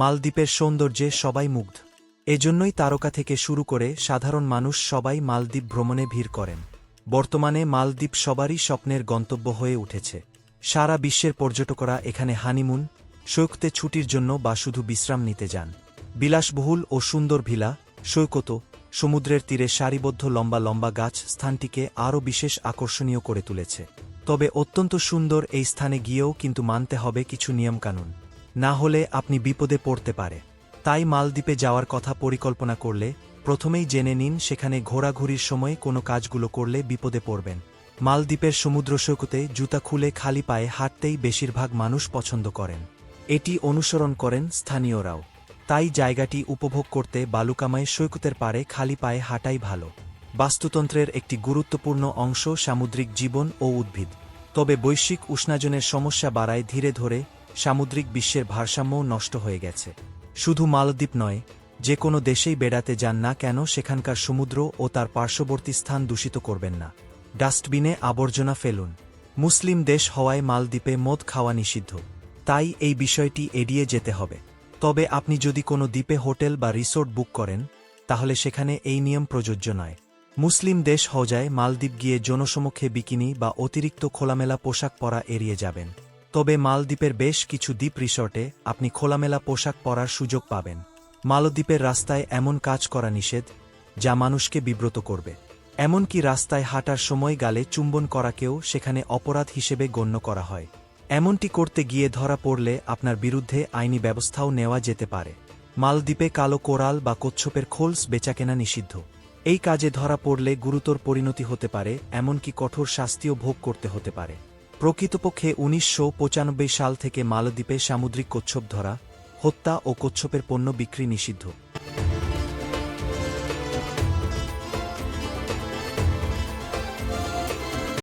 মালদ্বীপের সৌন্দর্যে সবাই মুগ্ধ। এজন্যই তারকা থেকে শুরু করে সাধারণ মানুষ সবাই মালদ্বীপ ভ্রমণে ভিড় করেন। বর্তমানে মালদ্বীপ সবারই স্বপ্নের গন্তব্য হয়ে উঠেছে। সারা বিশ্বের পর্যটকরা এখানে হানিমুন, সৈকতে ছুটির জন্য বা শুধু বিশ্রাম নিতে যান। বিলাসবহুল ও সুন্দর ভিলা, সৈকত, সমুদ্রের তীরে সারিবদ্ধ লম্বা লম্বা গাছ স্থানটিকে আরও বিশেষ আকর্ষণীয় করে তুলেছে। তবে অত্যন্ত সুন্দর এই স্থানে গিয়েও কিন্তু মানতে হবে কিছু নিয়মকানুন। না হলে আপনি বিপদে পড়তে পারে। তাই মালদ্বীপে যাওয়ার কথা পরিকল্পনা করলে প্রথমেই জেনে নিন সেখানে ঘোরাঘুরির সময় কোনো কাজগুলো করলে বিপদে পড়বেন। মালদ্বীপের সমুদ্র সৈকতে জুতা খুলে খালি পায়ে হাঁটতেই বেশিরভাগ মানুষ পছন্দ করেন। এটি অনুসরণ করেন স্থানীয়রাও। তাই জায়গাটি উপভোগ করতে বালুকামায় সৈকতের পারে খালি পায়ে হাঁটাই ভালো। বাস্তুতন্ত্রের একটি গুরুত্বপূর্ণ অংশ সামুদ্রিক জীবন ও উদ্ভিদ। তবে বৈশ্বিক উষ্ণাজনের সমস্যা বাড়ায় ধীরে ধরে সামুদ্রিক বিশ্বের ভারসাম্যও নষ্ট হয়ে গেছে। শুধু মালদ্বীপ নয়, যে কোনো দেশেই বেড়াতে যান না কেন সেখানকার সমুদ্র ও তার পার্শ্ববর্তী স্থান দূষিত করবেন না। ডাস্টবিনে আবর্জনা ফেলুন। মুসলিম দেশ হওয়ায় মালদ্বীপে মদ খাওয়া নিষিদ্ধ। তাই এই বিষয়টি এড়িয়ে যেতে হবে। তবে আপনি যদি কোনো দ্বীপে হোটেল বা রিসোর্ট বুক করেন, তাহলে সেখানে এই নিয়ম প্রযোজ্য নয়। মুসলিম দেশ হওয়ায় মালদ্বীপ গিয়ে জনসমক্ষে বিকিনি বা অতিরিক্ত খোলামেলা পোশাক পরা এড়িয়ে যাবেন। তবে মালদ্বীপের বেশ কিছু দ্বীপ রিসর্টে আপনি খোলামেলা পোশাক পরার সুযোগ পাবেন। মালদ্বীপের রাস্তায় এমন কাজ করা নিষেধ, যা মানুষকে বিব্রত করবে। এমনকি রাস্তায় হাঁটার সময় গালে চুম্বন করাকেও সেখানে অপরাধ হিসেবে গণ্য করা হয়। এমনটি করতে গিয়ে ধরা পড়লে আপনার বিরুদ্ধে আইনি ব্যবস্থাও নেওয়া যেতে পারে। মালদ্বীপে কালো কোরাল বা কচ্ছপের খোলস বেচাকেনা নিষিদ্ধ। এই কাজে ধরা পড়লে গুরুতর পরিণতি হতে পারে, এমনকি কঠোর শাস্তিও ভোগ করতে হতে পারে। প্রকৃতপক্ষে উনিশশো পঁচানব্বই সাল থেকে মালদ্বীপে সামুদ্রিক কচ্ছপ ধরা, হত্যা ও কচ্ছপের পণ্য বিক্রি নিষিদ্ধ।